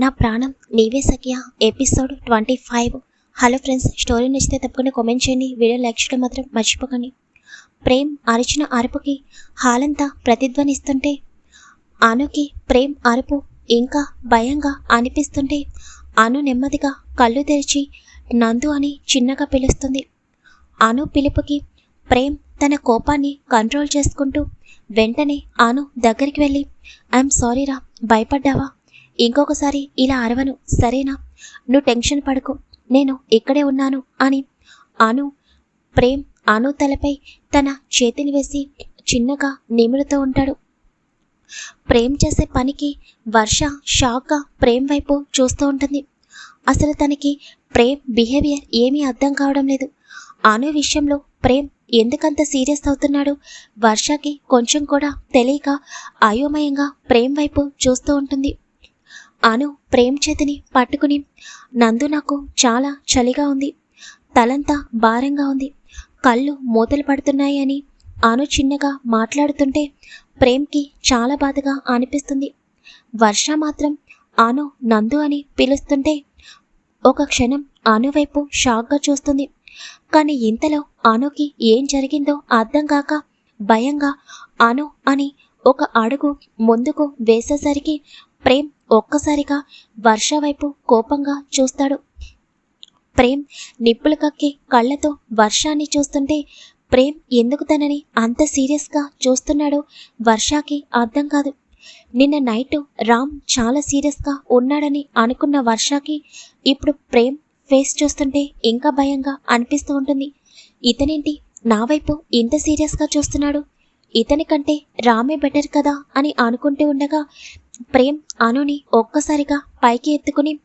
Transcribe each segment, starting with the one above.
నా ప్రాణం నీవే సఖ్య. Episode twenty five. Hello friends story నచ్చితే తప్పకుండా కామెంట్ చేయండి. వీడియో లైక్ చేయడం మాత్రం మర్చిపోకండి. ప్రేమ్ అరిచిన అరుపుకి హాలంతా ప్రతిధ్వనిస్తుంటే అనుకి ప్రేమ్ అరుపు ఇంకా భయంగా అనిపిస్తుంటే అను నెమ్మదిగా కళ్ళు తెరిచి నందు అని చిన్నగా పిలుస్తుంది. అను పిలుపుకి ప్రేమ్ తన కోపాన్ని కంట్రోల్ చేసుకుంటూ వెంటనే అను దగ్గరికి వెళ్ళి ఐఎమ్ సారీ రా భయపడ్డావా? ఇంకొకసారి ఇలా అరవను. సరేనా? నువ్వు టెన్షన్ పడకు. నేను ఇక్కడే ఉన్నాను అని అను. ప్రేమ్ అను తలపై తన చేతిని వేసి చిన్నగా నిమురుతూ ఉంటాడు. ప్రేమ్ చేసే పనికి వర్ష షాక్గా ప్రేమ్ వైపు చూస్తూ ఉంటుంది. అసలు తనకి ప్రేమ్ బిహేవియర్ ఏమీ అర్థం కావడం లేదు. అను విషయంలో ప్రేమ్ ఎందుకంత సీరియస్ అవుతున్నాడు వర్షకి కొంచెం కూడా తెలియక అయోమయంగా ప్రేమ్ వైపు చూస్తూ ఉంటుంది. అను ప్రేమ్ చేతిని పట్టుకుని నందు నాకు చాలా చలిగా ఉంది. తలంతా భారంగా ఉంది. కళ్ళు మూతలు పడుతున్నాయి అని అను చిన్నగా మాట్లాడుతుంటే ప్రేమ్కి చాలా బాధగా అనిపిస్తుంది. వర్ష మాత్రం అను నందు అని పిలుస్తుంటే ఒక క్షణం అనువైపు షాక్గా చూస్తుంది. కానీ ఇంతలో అనుకి ఏం జరిగిందో అర్థం కాక భయంగా అను అని ఒక అడుగు ముందుకు వేసేసరికి ప్రేమ్ ఒక్కసారిగా వర్ష వైపు కోపంగా చూస్తాడు. ప్రేమ్ నిప్పులు కక్కి కళ్ళతో వర్షాన్ని చూస్తుంటే ప్రేమ్ ఎందుకు తనని అంత సీరియస్గా చూస్తున్నాడో వర్షాకి అర్థం కాదు. నిన్న నైట్ రామ్ చాలా సీరియస్గా ఉన్నాడని అనుకున్న వర్షాకి ఇప్పుడు ప్రేమ్ ఫేస్ చూస్తుంటే ఇంకా భయంగా అనిపిస్తూ ఉంటుంది. ఇతనేంటి నా వైపు ఇంత సీరియస్గా చూస్తున్నాడు? ఇతని కంటే రామే బెటర్ కదా అని అనుకుంటూ ఉండగా ప్రేమ్ అనుని ఒక్కసారిగా పైకి ఎత్తుకుని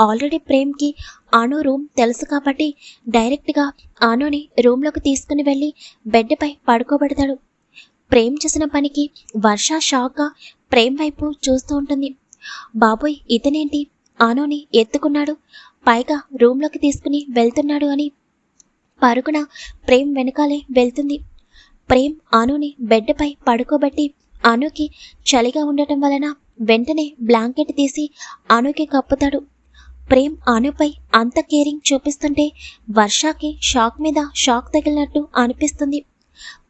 ఆల్రెడీ ప్రేమ్కి అను రూమ్ తెలుసు కాబట్టి డైరెక్ట్గా అనుని రూమ్లోకి తీసుకుని వెళ్ళి బెడ్పై పడుకోబెడతాడు. ప్రేమ్ చేసిన పనికి వర్ష షాక్గా ప్రేమ్ వైపు చూస్తూ ఉంటుంది. బాబోయ్ ఇతనేంటి? అనుని ఎత్తుకున్నాడు. పైగా రూమ్లోకి తీసుకుని వెళ్తున్నాడు అని. పరుగున ప్రేమ్ వెనకాలే వెళ్తుంది. ప్రేమ్ అనుని బెడ్పై పడుకోబెట్టి అనుకి చలిగా ఉండటం వలన వెంటనే బ్లాంకెట్ తీసి అనుకి కప్పుతాడు. ప్రేమ్ అనుపై అంత కేరింగ్ చూపిస్తుంటే వర్షాకి షాక్ మీద షాక్ తగిలినట్టు అనిపిస్తుంది.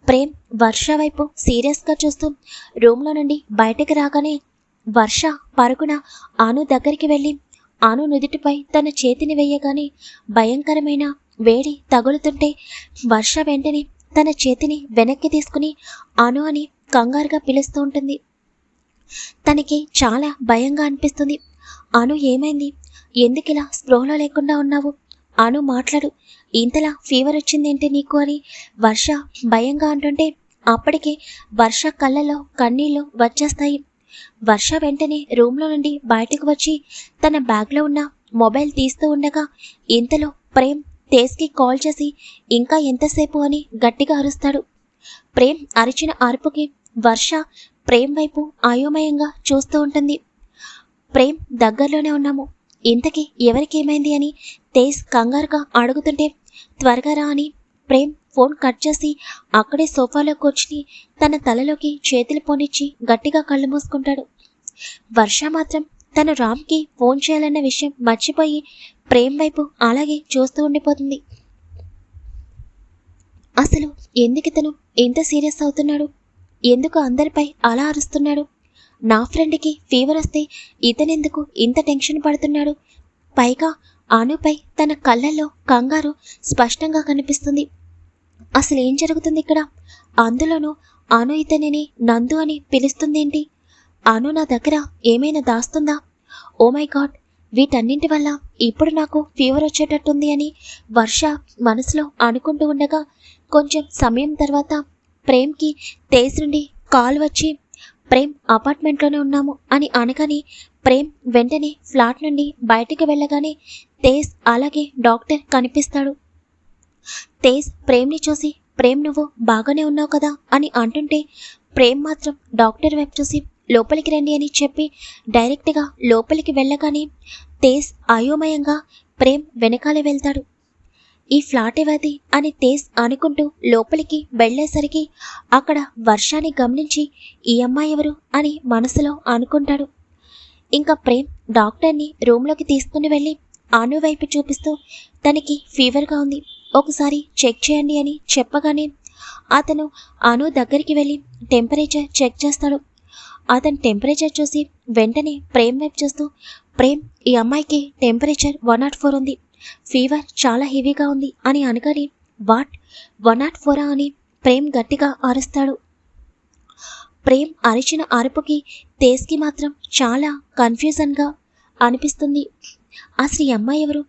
ప్రేమ్ వర్ష వైపు సీరియస్గా చూస్తూ రూమ్లో నుండి బయటకు రాగానే వర్ష పరుగున అను దగ్గరికి వెళ్ళి అను నుదుటిపై తన చేతిని వేయగానే భయంకరమైన వేడి తగులుతుంటే వర్ష వెంటనే తన చేతిని వెనక్కి తీసుకుని అను అని కంగారుగా పిలుస్తూ ఉంటుంది. తనకి చాలా భయంగా అనిపిస్తుంది. అను ఏమైంది? ఎందుకిలా స్పృహలో లేకుండా ఉన్నావు? అను మాట్లాడు. ఇంతలా ఫీవర్ వచ్చిందేంటి నీకు అని వర్ష భయంగా అంటుంటే అప్పటికే వర్ష కళ్ళలో కన్నీళ్ళు వచ్చేస్తాయి. వర్ష వెంటనే రూమ్లో నుండి బయటకు వచ్చి తన బ్యాగ్లో ఉన్న మొబైల్ తీస్తూ ఉండగా ఇంతలో ప్రేమ్ తేజ్కి కాల్ చేసి ఇంకా ఎంతసేపు? అని గట్టిగా అరుస్తాడు. ప్రేమ్ అరిచిన అరుపుకి వర్ష ప్రేమ్ వైపు అయోమయంగా చూస్తూ ఉంటుంది. ప్రేమ్ దగ్గరలోనే ఉన్నాము. ఇంతకీ ఎవరికేమైంది అని తేజ్ కంగారుగా అడుగుతుంటే త్వరగా రా అని ప్రేమ్ ఫోన్ కట్ చేసి అక్కడే సోఫాలో కూర్చుని తన తలలోకి చేతులు పోనిచ్చి గట్టిగా కళ్ళు మూసుకుంటాడు. వర్ష మాత్రం తను రామ్కి ఫోన్ చేయాలన్న విషయం మర్చిపోయి ప్రేమ్ వైపు అలాగే చూస్తూ ఉండిపోతుంది. అసలు ఎందుకు ఇతను ఇంత సీరియస్ అవుతున్నాడు? ఎందుకు అందరిపై అలా అరుస్తున్నాడు? నా ఫ్రెండ్కి ఫీవర్ వస్తే ఇతనెందుకు ఇంత టెన్షన్ పడుతున్నాడు? పైగా అనుపై తన కళ్ళల్లో కంగారు స్పష్టంగా కనిపిస్తుంది. అసలు ఏం జరుగుతుంది ఇక్కడ? అందులోనూ అను ఇతనిని నందు అని పిలుస్తుందేంటి? అను నా దగ్గర ఏమైనా దాస్తుందా? Oh my God! వీటన్నింటి వల్ల ఇప్పుడు నాకు ఫీవర్ వచ్చేటట్టుంది అని వర్ష మనసులో అనుకుంటూ ఉండగా కొంచెం సమయం తర్వాత ప్రేమ్కి తేజ్ నుండి కాల్ వచ్చి ప్రేమ్ అపార్ట్మెంట్లోనే ఉన్నాము అని అనగానే ప్రేమ్ వెంటనే ఫ్లాట్ నుండి బయటికి వెళ్ళగానే తేజ్ అలాగే డాక్టర్ కనిపిస్తాడు. తేజ్ ప్రేమ్ని చూసి ప్రేమ్ నువ్వు బాగానే ఉన్నావు కదా అని అంటుంటే ప్రేమ్ మాత్రం డాక్టర్ వైపు చూసి లోపలికి రండి అని చెప్పి డైరెక్ట్గా లోపలికి వెళ్ళగానే తేజ్ అయోమయంగా ప్రేమ్ వెనకాలే వెళ్తాడు. ఈ ఫ్లాట్ ఏవది అని తేజ్ అనుకుంటూ లోపలికి వెళ్ళేసరికి అక్కడ వర్షాన్ని గమనించి ఈ అమ్మాయి ఎవరు అని మనసులో అనుకుంటాడు. ఇంకా ప్రేమ్ డాక్టర్ని రూమ్లోకి తీసుకుని వెళ్ళి అను వైపు చూపిస్తూ తనకి ఫీవర్గా ఉంది. ఒకసారి చెక్ చేయండి అని చెప్పగానే అతను అను దగ్గరికి వెళ్ళి టెంపరేచర్ చెక్ చేస్తాడు. అతను టెంపరేచర్ చూసి వెంటనే ప్రేమ్ వైపు చూస్తూ ప్రేమ్ ఈ అమ్మాయికి టెంపరేచర్ వన్ నాట్ ఫోర్ ఉంది. ఫీవర్ చాలా హెవీగా ఉంది అని అనగానే వాట్? One not ఫోరా? అని ప్రేమ్ గట్టిగా అరుస్తాడు. ప్రేమ్ అరిచిన అరుపుకి తేజ్కి మాత్రం చాలా కన్ఫ్యూజన్గా అనిపిస్తుంది. అసలు ఈ అమ్మాయి ఎవరు?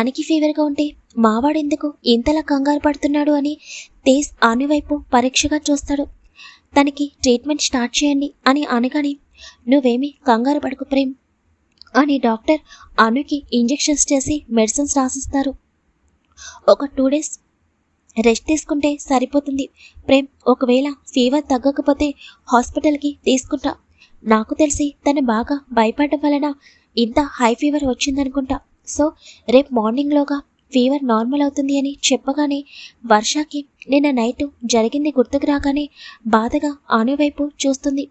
తనకి ఫీవర్గా ఉంటే మావాడెందుకు ఇంతలా కంగారు పడుతున్నాడు? అని తేజ్ అనువైపు పరీక్షగా చూస్తాడు. తనకి ట్రీట్మెంట్ స్టార్ట్ చేయండి అని అనగానే నువ్వేమీ కంగారు పడకు ప్రేమ్. అని డాక్టర్ అనుకి ఇంజెక్షన్స్ చేసి మెడిసిన్స్ రాసిస్తారు. ఒక టూ డేస్ రెస్ట్ తీసుకుంటే సరిపోతుంది. ప్రేమ్ ఒకవేళ ఫీవర్ తగ్గకపోతే హాస్పిటల్కి తీసుకుంటా. నాకు తెలిసి తను బాగా భయపడడం వలన ఇంత హై ఫీవర్ వచ్చిందనుకుంటా. సో రేపు మార్నింగ్లోగా ఫీవర్ నార్మల్ అవుతుంది అని చెప్పగానే వర్షాకి నిన్న నైట్ జరిగింది గుర్తుకు రాగానే బాధగా అనువైపు చూస్తుంది.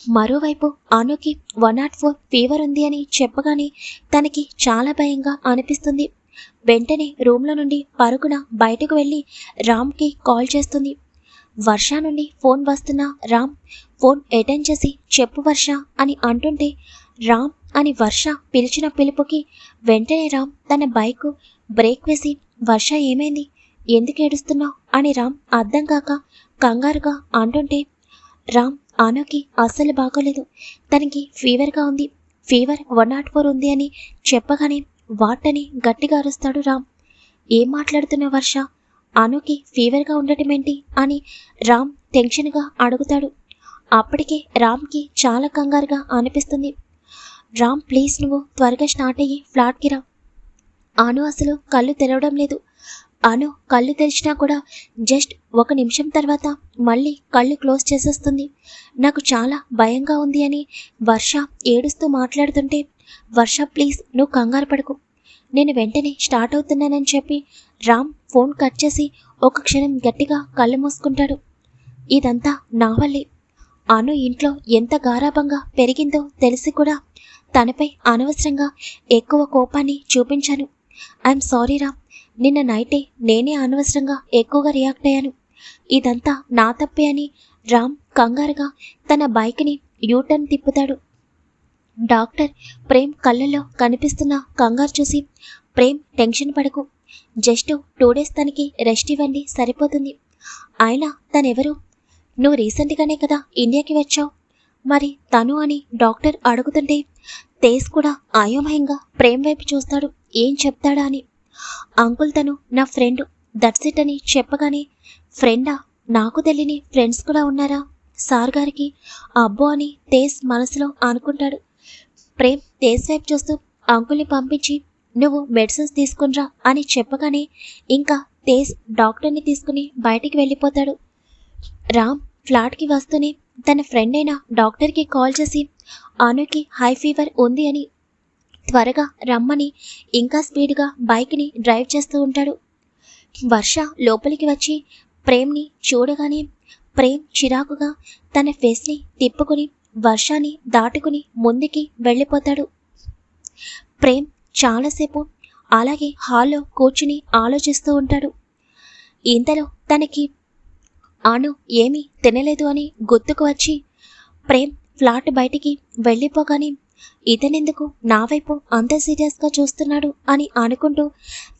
మరోవైపు అనుకి వన్ నాట్ ఫోర్ ఫీవర్ ఉంది అని చెప్పగానే తనకి చాలా భయంగా అనిపిస్తుంది. వెంటనే రూమ్లో నుండి పరుగున బయటకు వెళ్ళి రామ్కి కాల్ చేస్తుంది. వర్ష నుండి ఫోన్ వస్తున్న రామ్ ఫోన్ అటెండ్ చేసి చెప్పు వర్ష అని అంటుంటే రామ్ అని వర్ష పిలిచిన పిలుపుకి వెంటనే రామ్ తన బైక్ బ్రేక్ వేసి వర్ష ఏమైంది? ఎందుకు ఏడుస్తున్నావు? అని రామ్ అర్థం కాక కంగారుగా అంటుంటే రామ్ ఆనోకి అస్సలు బాగోలేదు. తనకి ఫీవర్గా ఉంది. ఫీవర్ వన్ నాట్ ఫోర్ ఉంది అని చెప్పగానే వాటని గట్టిగా అరుస్తాడు రామ్. ఏం మాట్లాడుతున్న వర్ష? అనుకి ఫీవర్గా ఉండటం ఏంటి అని రామ్ టెన్షన్గా అడుగుతాడు. అప్పటికే రామ్కి చాలా కంగారుగా అనిపిస్తుంది. రామ్ ప్లీజ్ నువ్వు త్వరగా స్టార్ట్ అయ్యి ఫ్లాట్కి రా. అను అసలు కళ్ళు తెరవడం లేదు. అను కళ్ళు తెరిచినా కూడా జస్ట్ ఒక నిమిషం తర్వాత మళ్ళీ కళ్ళు క్లోజ్ చేసేస్తుంది. నాకు చాలా భయంగా ఉంది అని వర్ష ఏడుస్తూ మాట్లాడుతుంటే వర్ష ప్లీజ్ నువ్వు కంగారు పడకు. నేను వెంటనే స్టార్ట్ అవుతున్నానని చెప్పి రామ్ ఫోన్ కట్ చేసి ఒక క్షణం గట్టిగా కళ్ళు మూసుకుంటాడు. ఇదంతా నా వల్లే. అను ఇంట్లో ఎంత గారాభంగా పెరిగిందో తెలిసి కూడా తనపై అనవసరంగా ఎక్కువ కోపాన్ని చూపించాను. I'm sorry Ram. నిన్న నైటే నేనే అనవసరంగా ఎక్కువగా రియాక్ట్ అయ్యాను. ఇదంతా నా తప్పే అని రామ్ కంగారుగా తన బైక్ని యూటర్న్ తిప్పుతాడు. డాక్టర్ ప్రేమ్ కళ్ళల్లో కనిపిస్తున్న కంగారు చూసి ప్రేమ్ టెన్షన్ పడకు. జస్ట్ టూ డేస్ తనకి రెస్ట్ ఇవ్వండి సరిపోతుంది. అయినా తనెవరు? నువ్వు రీసెంట్గానే కదా ఇండియాకి వచ్చావు. మరి తను అని డాక్టర్ అడుగుతుంటే తేజ్ కూడా అయోమయంగా ప్రేమ్ వైపు చూస్తాడు. ఏం చెప్తాడా అని అంకుల్ తను నా ఫ్రెండ్. దట్స్ ఇట్ అని చెప్పగానే ఫ్రెండా నాకు తెలియని ఫ్రెండ్స్ కూడా ఉన్నారా? సార్ గారికి అబ్బో అని తేజ్ మనసులో అనుకుంటాడు. ప్రేమ్ తేజ్ వైపు చూస్తూ అంకుల్ని పంపించి నువ్వు మెడిసిన్స్ తీసుకునిరా అని చెప్పగానే ఇంకా తేజ్ డాక్టర్ని తీసుకుని బయటికి వెళ్ళిపోతాడు. రామ్ ఫ్లాట్కి వస్తూనే తన ఫ్రెండ్ అయిన డాక్టర్కి కాల్ చేసి అనుకి హై ఫీవర్ ఉంది అని త్వరగా రమ్మని ఇంకా స్పీడ్గా బైక్ని డ్రైవ్ చేస్తూ ఉంటాడు. వర్ష లోపలికి వచ్చి ప్రేమ్ని చూడగానే ప్రేమ్ చిరాకుగా తన ఫేస్ని తిప్పుకుని వర్షాన్ని దాటుకుని ముందుకి వెళ్ళిపోతాడు. ప్రేమ్ చాలాసేపు అలాగే హాల్లో కూర్చుని ఆలోచిస్తూ ఉంటాడు. ఇంతలో తనకి అను ఏమీ తినలేదు అని గుర్తుకు వచ్చి ప్రేమ్ ఫ్లాట్ బయటికి వెళ్ళిపోగానే ఇతనెందుకు? నా వైపు అంత సీరియస్గా చూస్తున్నాడు అని అనుకుంటూ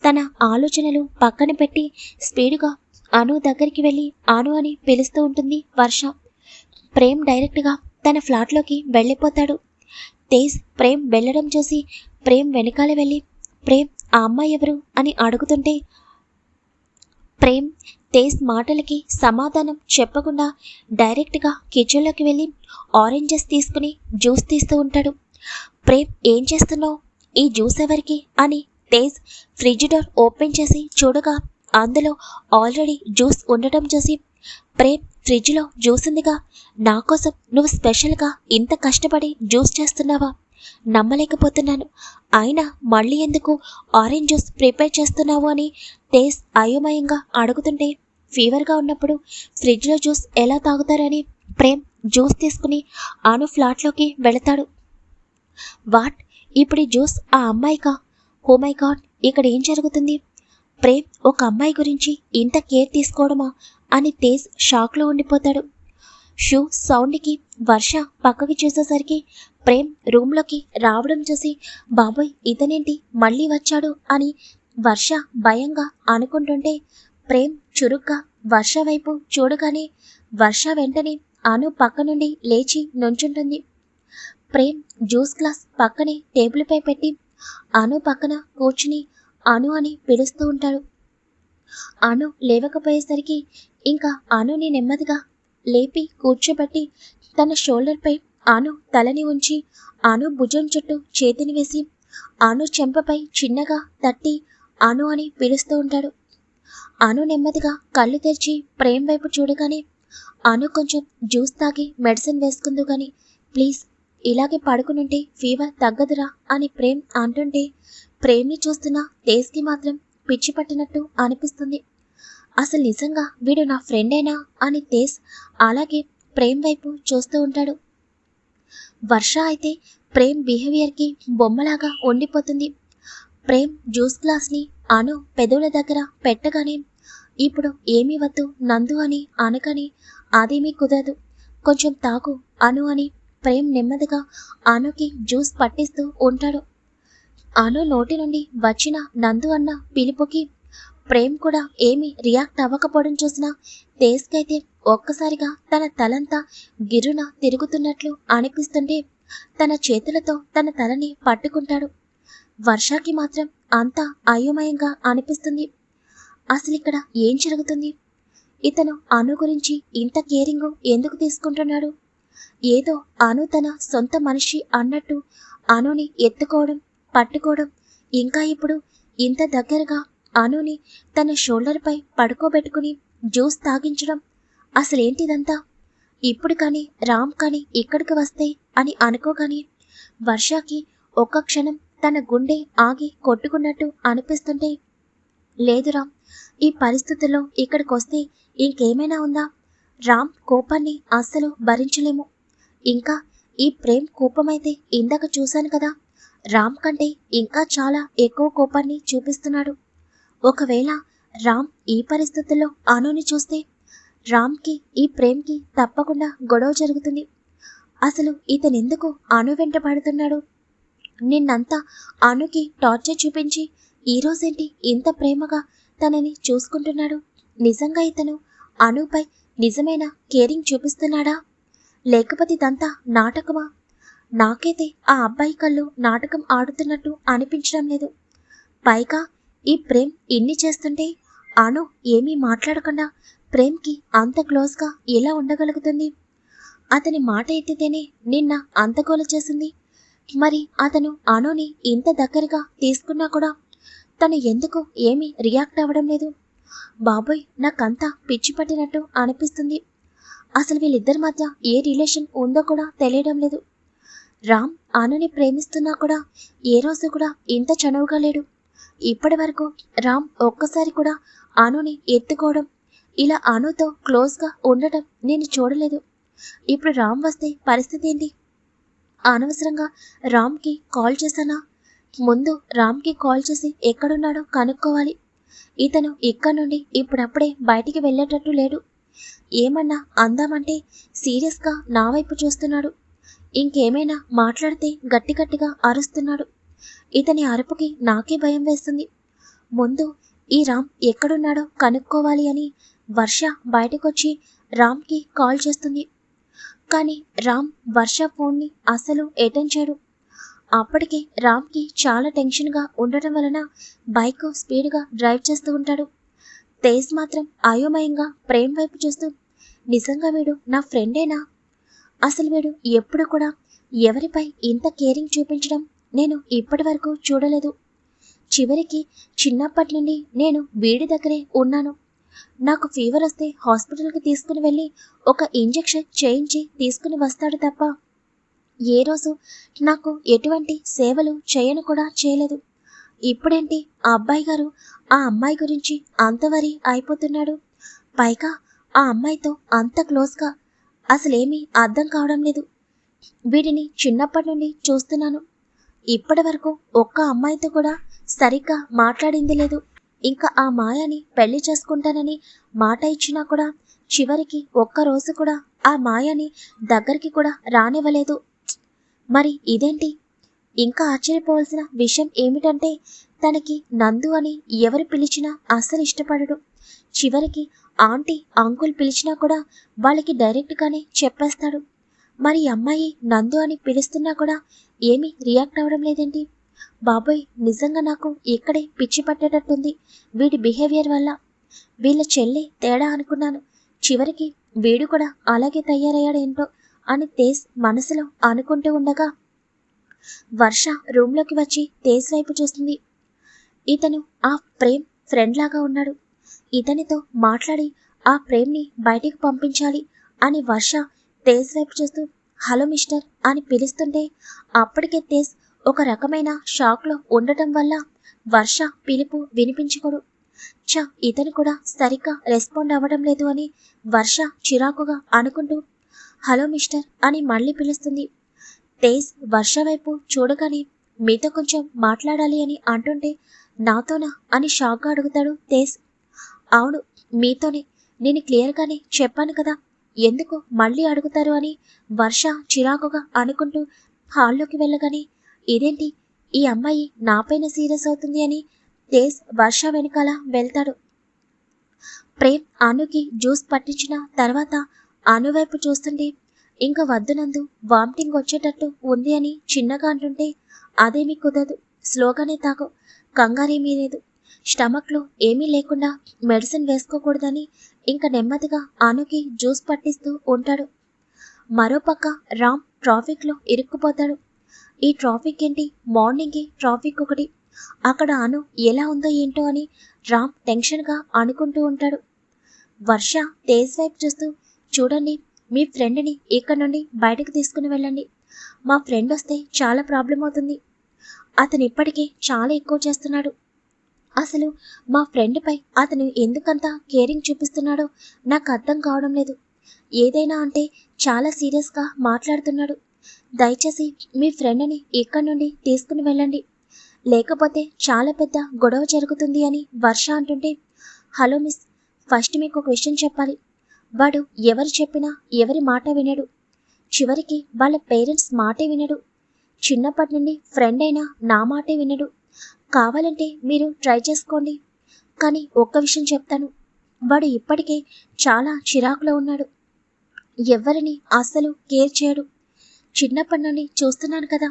తన ఆలోచనలు పక్కన పెట్టి స్పీడుగా అను దగ్గరికి వెళ్ళి అను అని పిలుస్తూ ఉంటుంది వర్ష. ప్రేమ్ డైరెక్ట్గా తన ఫ్లాట్లోకి వెళ్ళిపోతాడు. తేజ్ ప్రేమ్ వెళ్ళడం చూసి ప్రేమ్ వెనకాల వెళ్ళి ప్రేమ్ ఆ అమ్మాయి ఎవరు? అని అడుగుతుంటే ప్రేమ్ తేజ్ మాటలకి సమాధానం చెప్పకుండా డైరెక్ట్గా కిచెన్లోకి వెళ్ళి ఆరెంజెస్ తీసుకుని జ్యూస్ తీస్తూ ఉంటాడు. ప్రేమ్ ఏం చేస్తున్నావు? ఈ జ్యూస్ ఎవరికి? అని తేజ్ ఫ్రిడ్జ్ డోర్ ఓపెన్ చేసి చూడగా అందులో ఆల్రెడీ జ్యూస్ ఉండటం చూసి ప్రేమ్ ఫ్రిడ్జ్లో జ్యూస్ ఉందిగా. నా కోసం నువ్వు స్పెషల్గా ఇంత కష్టపడి జ్యూస్ చేస్తున్నావా? నమ్మలేకపోతున్నాను. అయినా మళ్ళీ ఎందుకు ఆరెంజ్ జ్యూస్ ప్రిపేర్ చేస్తున్నావు అని తేజ్ అయోమయంగా అడుగుతుంటే ఫీవర్గా ఉన్నప్పుడు ఫ్రిడ్జ్లో జ్యూస్ ఎలా తాగుతారని ప్రేమ్ జ్యూస్ తీసుకుని అను ఫ్లాట్లోకి వెళతాడు. వాట్? ఇప్పుడు జ్యూస్ ఆ అమ్మాయికా? హో మై గాడ్ ఇక్కడ ఏం జరుగుతుంది? ప్రేమ్ ఒక అమ్మాయి గురించి ఇంత కేర్ తీసుకోవడమా? అని తేజ్ షాక్లో ఉండిపోతాడు. షూ సౌండ్కి వర్ష పక్కకి చూసేసరికి ప్రేమ్ రూమ్లోకి రావడం చూసి బాబోయ్ ఇతనేంటి? మళ్ళీ వచ్చాడు? అని వర్ష భయంగా అనుకుంటుంటే ప్రేమ్ చురుగ్గా వర్ష వైపు చూడగానే వర్ష వెంటనే అను పక్క నుండి లేచి నుంచుంటుంది. ప్రేమ్ జ్యూస్ గ్లాస్ పక్కనే టేబుల్పై పెట్టి అను పక్కన కూర్చుని అను అని పిలుస్తూ ఉంటాడు. అను లేవకపోయేసరికి ఇంకా అనుని నెమ్మదిగా లేపి కూర్చోబెట్టి తన షోల్డర్పై అను తలని ఉంచి అను భుజం చుట్టూ చేతిని వేసి అను చెంపపై చిన్నగా తట్టి అను అని పిలుస్తూ ఉంటాడు. అను నెమ్మదిగా కళ్ళు తెరిచి ప్రేమ్ వైపు చూడగానే అను కొంచెం జ్యూస్ తాగి మెడిసిన్ వేసుకుందో కానీ ప్లీజ్ ఇలాగే పడుకునుంటే ఫీవర్ తగ్గదురా అని ప్రేమ్ అంటుంటే ప్రేమ్ని చూస్తున్న తేజ్కి మాత్రం పిచ్చి పట్టినట్టు అనిపిస్తుంది. అసలు నిజంగా వీడు నా ఫ్రెండేనా అని తేజ్ అలాగే ప్రేమ్ వైపు చూస్తూ ఉంటాడు. వర్ష అయితే ప్రేమ్ బిహేవియర్కి బొమ్మలాగా ఉండిపోతుంది. ప్రేమ్ జ్యూస్ గ్లాస్ని అను పెదవుల దగ్గర పెట్టగానే ఇప్పుడు ఏమీ వద్దు నందు అని అనకని అదేమీ కుదరదు. కొంచెం తాగు అను అని ప్రేమ్ నెమ్మదిగా అనుకి జ్యూస్ పట్టిస్తూ ఉంటాడు. అను నోటి నుండి వచ్చిన నందు అన్న పిలుపుకి ప్రేమ్ కూడా ఏమి రియాక్ట్ అవ్వకపోవడం చూసిన తేజ్కైతే ఒక్కసారిగా తన తలంతా గిరున తిరుగుతున్నట్లు అనిపిస్తుంటే తన చేతులతో తన తలని పట్టుకుంటాడు. వర్షాకి మాత్రం అంతా అయోమయంగా అనిపిస్తుంది. అసలు ఇక్కడ ఏం జరుగుతుంది? ఇతను అను గురించి ఇంత కేరింగ్ ఎందుకు తీసుకుంటున్నాడు? ఏదో అను తన సొంత మనిషి అన్నట్టు అనుని ఎత్తుకోవడం పట్టుకోవడం. ఇంకా ఇప్పుడు ఇంత దగ్గరగా అనుని తన షోల్డర్పై పడుకోబెట్టుకుని జ్యూస్ తాగించడం అసలేంటిదంతా? ఇప్పుడు కానీ రామ్ కానీ ఇక్కడికి వస్తే అని అనుకోగాని వర్షాకి ఒక్క క్షణం తన గుండె ఆగి కొట్టుకున్నట్టు అనిపిస్తుంటే లేదు రామ్ ఈ పరిస్థితుల్లో ఇక్కడికి వస్తే ఇంకేమైనా ఉందా? రామ్ కోపాన్ని అస్సలు భరించలేము. ఇంకా ఈ ప్రేమ్ కోపమైతే ఇందాక చూశాను కదా. రామ్ కంటే ఇంకా చాలా ఎక్కువ కోపాన్ని చూపిస్తున్నాడు. ఒకవేళ రామ్ ఈ పరిస్థితుల్లో అనుని చూస్తే రామ్కి ఈ ప్రేమ్కి తప్పకుండా గొడవ జరుగుతుంది. అసలు ఇతనెందుకు అను వెంట పడుతున్నాడు? నిన్నంతా అనుకి టార్చర్ చూపించి ఈరోజేంటి ఇంత ప్రేమగా తనని చూసుకుంటున్నాడు? నిజంగా ఇతను అనుపై నిజమైన? కేరింగ్ చూపిస్తున్నాడా? లేకపోతే ఇదంతా నాటకమా? నాకైతే ఆ అబ్బాయి కళ్ళు నాటకం ఆడుతున్నట్టు అనిపించడం లేదు. పైగా ఈ ప్రేమ్ ఇన్ని చేస్తుంటే అను ఏమీ మాట్లాడకుండా ప్రేమ్కి అంత క్లోజ్గా ఎలా ఉండగలుగుతుంది? అతని మాట ఎత్తితేనే నిన్న అంతగోలు చేసింది. మరి అతను అనుని ఇంత దగ్గరగా తీసుకున్నా కూడా తను ఎందుకు ఏమీ రియాక్ట్ అవ్వడం లేదు? బాబోయ్ నాకంతా పిచ్చి పట్టినట్టు అనిపిస్తుంది. అసలు వీళ్ళిద్దరి మధ్య ఏ రిలేషన్ ఉందో కూడా తెలియడం లేదు. రామ్ అనుని ప్రేమిస్తున్నా కూడా ఏ రోజు కూడా ఇంత చనువుగా లేడు. ఇప్పటి వరకు రామ్ ఒక్కసారి కూడా అనుని ఎత్తుకోవడం ఇలా అనుతో క్లోజ్గా ఉండటం నేను చూడలేదు. ఇప్పుడు రామ్ వస్తే పరిస్థితి ఏంటి? అనవసరంగా రామ్కి కాల్ చేశానా? ముందు రామ్కి కాల్ చేసి ఎక్కడున్నాడో కనుక్కోవాలి. ఇతను ఇక్కడ నుండి ఇప్పుడప్పుడే బయటికి వెళ్ళేటట్టు లేడు. ఏమన్నా అందామంటే సీరియస్గా నా వైపు చూస్తున్నాడు. ఇంకేమైనా మాట్లాడితే గట్టి గట్టిగా అరుస్తున్నాడు. ఇతని అరుపుకి నాకే భయం వేస్తుంది. ముందు ఈ రామ్ ఎక్కడున్నాడో కనుక్కోవాలి అని వర్ష బయటకొచ్చి రామ్కి కాల్ చేస్తుంది. కానీ రామ్ వర్ష ఫోన్ని అసలు అటెండ్ చేయడు. అప్పటికే రామ్కి చాలా టెన్షన్గా ఉండటం వలన బైక్ స్పీడ్గా డ్రైవ్ చేస్తూ ఉంటాడు. తేజ్ మాత్రం అయోమయంగా ప్రేమ్ వైపు చూస్తూ నిజంగా వీడు నా ఫ్రెండేనా? అసలు వీడు ఎప్పుడు కూడా ఎవరిపై ఇంత కేరింగ్ చూపించడం నేను ఇప్పటి వరకు చూడలేదు. చివరికి చిన్నప్పటి నుండి నేను వీడి దగ్గరే ఉన్నాను. నాకు ఫీవర్ వస్తే హాస్పిటల్కి తీసుకుని వెళ్ళి ఒక ఇంజెక్షన్ చేయించి తీసుకుని వస్తాడు తప్ప ఏ రోజు నాకు ఎటువంటి సేవలు చేయను కూడా చేయలేదు. ఇప్పుడేంటి ఆ అబ్బాయి గారు ఆ అమ్మాయి గురించి అంత వరి అయిపోతున్నాడు? పైగా ఆ అమ్మాయితో అంత క్లోజ్గా అసలేమీ అర్థం కావడం లేదు. వీడిని చిన్నప్పటి నుండి చూస్తున్నాను. ఇప్పటి వరకు ఒక్క అమ్మాయితో కూడా సరిగ్గా మాట్లాడింది లేదు. ఇంకా ఆ మాయని పెళ్ళి చేసుకుంటానని మాట ఇచ్చినా కూడా చివరికి ఒక్క రోజు కూడా ఆ మాయని దగ్గరికి కూడా రానివ్వలేదు. మరి ఇదేంటి? ఇంకా ఆశ్చర్యపోవాల్సిన విషయం ఏమిటంటే తనకి నందు అని ఎవరు పిలిచినా అస్సలు ఇష్టపడడు. చివరికి ఆంటీ అంకుల్ పిలిచినా కూడా వాళ్ళకి డైరెక్ట్గానే చెప్పేస్తాడు. మరి అమ్మాయి నందు అని పిలుస్తున్నా కూడా ఏమీ రియాక్ట్ అవ్వడం లేదేంటి? బాబోయ్ నిజంగా నాకు ఇక్కడే పిచ్చి పట్టేటట్టుంది వీడి బిహేవియర్ వల్ల. వీళ్ళ చెల్లి తేడా అనుకున్నాను. చివరికి వీడు కూడా అలాగే తయారయ్యాడేంటో అని తేజ్ మనసులో అనుకుంటూ ఉండగా వర్ష రూమ్లోకి వచ్చి తేజ్ వైపు చూస్తుంది. ఇతను ఆ ప్రేమ్ ఫ్రెండ్ లాగా ఉన్నాడు. ఇతనితో మాట్లాడి ఆ ప్రేమ్ని బయటికి పంపించాలి అని వర్ష తేజ్ వైపు చూస్తూ హలో మిస్టర్ అని పిలుస్తుంటే అప్పటికే తేజ్ ఒక రకమైన షాక్లో ఉండటం వల్ల వర్ష పిలుపు వినిపించుకోడు. చ ఇతను కూడా సరిగ్గా రెస్పాండ్ అవ్వడం లేదు అని వర్ష చిరాకుగా అనుకుంటూ హలో మిస్టర్ అని మళ్ళీ పిలుస్తుంది. తేజ్ వర్ష వైపు చూడగానే మీతో కొంచెం మాట్లాడాలి అని అంటుంటే నాతోనా అని షాక్గా అడుగుతాడు తేజ్. అవును మీతోనే. నేను క్లియర్గానే చెప్పాను కదా ఎందుకు మళ్ళీ అడుగుతారు అని వర్ష చిరాకుగా అనుకుంటూ హాల్లోకి వెళ్ళగానే ఇదేంటి? ఈ అమ్మాయి నాపైన సీరియస్ అవుతుంది అని తేజ్ వర్ష వెనకాల వెళ్తాడు. ప్రేమ్ అనుకి జ్యూస్ పట్టించిన తర్వాత అనువైపు చూస్తుంటే ఇంకా వద్దునందు వామిటింగ్ వచ్చేటట్టు ఉంది అని చిన్నగా అంటుంటే అదేమీ కుదరదు. స్లోగానే తాగు. కంగారేమీ లేదు. స్టమక్లో ఏమీ లేకుండా మెడిసిన్ వేసుకోకూడదని ఇంకా నెమ్మదిగా అనుకి జ్యూస్ పట్టిస్తూ ఉంటాడు. మరోపక్క రామ్ ట్రాఫిక్లో ఇరుక్కుపోతాడు. ఈ ట్రాఫిక్ ఏంటి? మార్నింగే ట్రాఫిక్ ఒకటి. అక్కడ అను ఎలా ఉందో ఏంటో అని రామ్ టెన్షన్గా అనుకుంటూ ఉంటాడు. వర్ష తేజ్ వైపు చూస్తూ చూడండి మీ ఫ్రెండ్ని ఇక్కడ నుండి బయటకు తీసుకుని వెళ్ళండి. మా ఫ్రెండ్ వస్తే చాలా ప్రాబ్లం అవుతుంది. అతను ఇప్పటికే చాలా ఎక్కువ చేస్తున్నాడు. అసలు మా ఫ్రెండ్పై అతను ఎందుకంత కేరింగ్ చూపిస్తున్నాడో నాకు అర్థం కావడం లేదు. ఏదైనా అంటే చాలా సీరియస్గా మాట్లాడుతున్నాడు. దయచేసి మీ ఫ్రెండ్ని ఇక్కడ నుండి తీసుకుని వెళ్ళండి. లేకపోతే చాలా పెద్ద గొడవ జరుగుతుంది అని వర్ష అంటుంటే హలో మిస్ ఫస్ట్ మీకు ఒక విషయం చెప్పాలి. వాడు ఎవరు చెప్పినా ఎవరి మాట వినడు. చివరికి వాళ్ళ పేరెంట్స్ మాటే వినడు. చిన్నప్పటి నుండి ఫ్రెండ్ అయినా నా మాటే వినడు. కావాలంటే మీరు ట్రై చేసుకోండి. కానీ ఒక్క విషయం చెప్తాను. వాడు ఇప్పటికే చాలా చిరాకులో ఉన్నాడు. ఎవరిని అస్సలు కేర్ చేయడు. చిన్నప్పటి నుండి చూస్తున్నాను కదా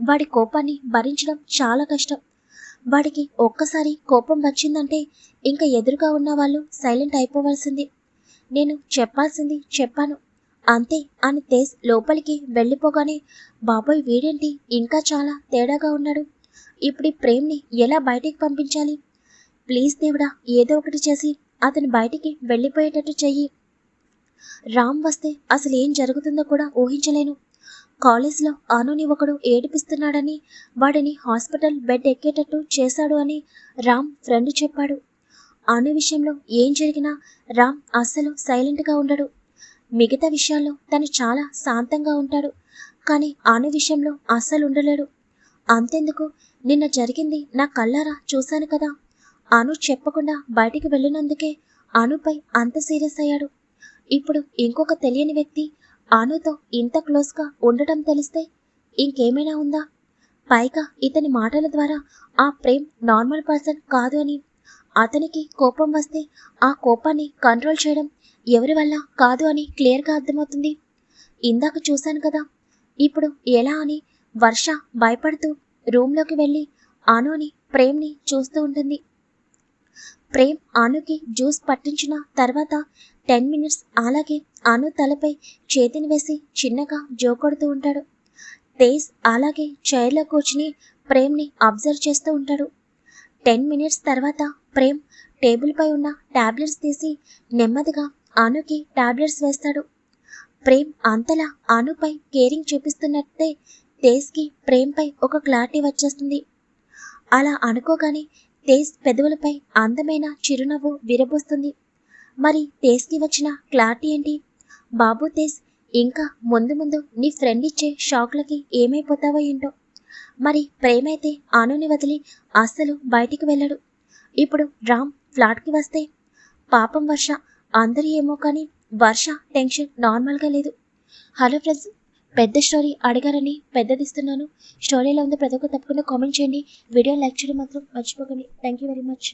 వాడి కోపాన్ని భరించడం చాలా కష్టం. వాడికి ఒక్కసారి కోపం వచ్చిందంటే ఇంకా ఎదురుగా ఉన్న వాళ్ళు సైలెంట్ అయిపోవాల్సింది. నేను చెప్పాల్సింది చెప్పాను. అంతే అని తేజ్ లోపలికి వెళ్ళిపోగానే బాబోయ్ వీడేంటి? ఇంకా చాలా తేడాగా ఉన్నాడు. ఇప్పుడు ప్రేమ్ని ఎలా బయటికి పంపించాలి? ప్లీజ్ దేవుడా ఏదో ఒకటి చేసి అతను బయటికి వెళ్ళిపోయేటట్టు చెయ్యి. రామ్ వస్తే అసలు ఏం జరుగుతుందో కూడా ఊహించలేను. కాలేజ్లో అనుని ఒకడు ఏడిపిస్తున్నాడని వాడిని హాస్పిటల్ బెడ్ ఎక్కేటట్టు చేశాడు అని రామ్ ఫ్రెండ్ చెప్పాడు. అను విషయంలో ఏం జరిగినా రామ్ అస్సలు సైలెంట్గా ఉండడు. మిగతా విషయాల్లో తను చాలా శాంతంగా ఉంటాడు. కానీ అను విషయంలో అస్సలు ఉండలేడు. అంతెందుకు? నిన్న జరిగింది నా కళ్ళారా చూశాను కదా. అను చెప్పకుండా బయటికి వెళ్ళినందుకే అనుపై అంత సీరియస్ అయ్యాడు. ఇప్పుడు ఇంకొక తెలియని వ్యక్తి అనుతో ఇంత క్లోజ్గా ఉండటం తెలిస్తే ఇంకేమైనా ఉందా? పైగా ఇతని మాటల ద్వారా ఆ ప్రేమ్ నార్మల్ పర్సన్ కాదు అని అతనికి కోపం వస్తే ఆ కోపాన్ని కంట్రోల్ చేయడం ఎవరి వల్ల కాదు అని క్లియర్గా అర్థమవుతుంది. ఇందాక చూశాను కదా ఇప్పుడు ఎలా అని వర్ష భయపడుతూ రూమ్లోకి వెళ్ళి అనుని ప్రేమ్ని చూస్తూ ఉంటుంది. ప్రేమ్ అనుకి జ్యూస్ పట్టించిన తర్వాత టెన్ మినిట్స్ అలాగే అను తలపై చేతిని వేసి చిన్నగా జోకొడుతూ ఉంటాడు. తేజ్ అలాగే చైర్లో కూర్చుని ప్రేమ్ని అబ్జర్వ్ చేస్తూ ఉంటాడు. టెన్ మినిట్స్ తర్వాత ప్రేమ్ టేబుల్పై ఉన్న టాబ్లెట్స్ తీసి నెమ్మదిగా అనుకి టాబ్లెట్స్ వేస్తాడు. ప్రేమ్ అంతలా అనుపై కేరింగ్ చూపిస్తున్నట్టే తేజ్కి ప్రేమ్పై ఒక క్లారిటీ వచ్చేస్తుంది. అలా అనుకోగానే తేజ్ పెదవులపై అందమైన చిరునవ్వు విరబోస్తుంది. మరి తేజ్కి వచ్చిన క్లారిటీ ఏంటి? బాబు తేజ్ ఇంకా ముందు ముందు నీ ఫ్రెండ్ ఇచ్చే షాక్లకి ఏమైపోతావో ఏంటో? మరి ప్రేమైతే ఆనుని వదిలి అస్సలు బయటికి వెళ్ళడు. ఇప్పుడు రామ్ ఫ్లాట్కి వస్తే. పాపం వర్ష అందరూ ఏమో కానీ వర్ష టెన్షన్ నార్మల్గా లేదు. హలో ఫ్రెండ్స్ పెద్ద స్టోరీ అడిగారని పెద్దదిస్తున్నాను. స్టోరీలో ఉంది ప్రతి ఒక్క తప్పకుండా కామెంట్ చేయండి. వీడియో లైక్ చేయడం మాత్రం మర్చిపోకండి. Thank you very much.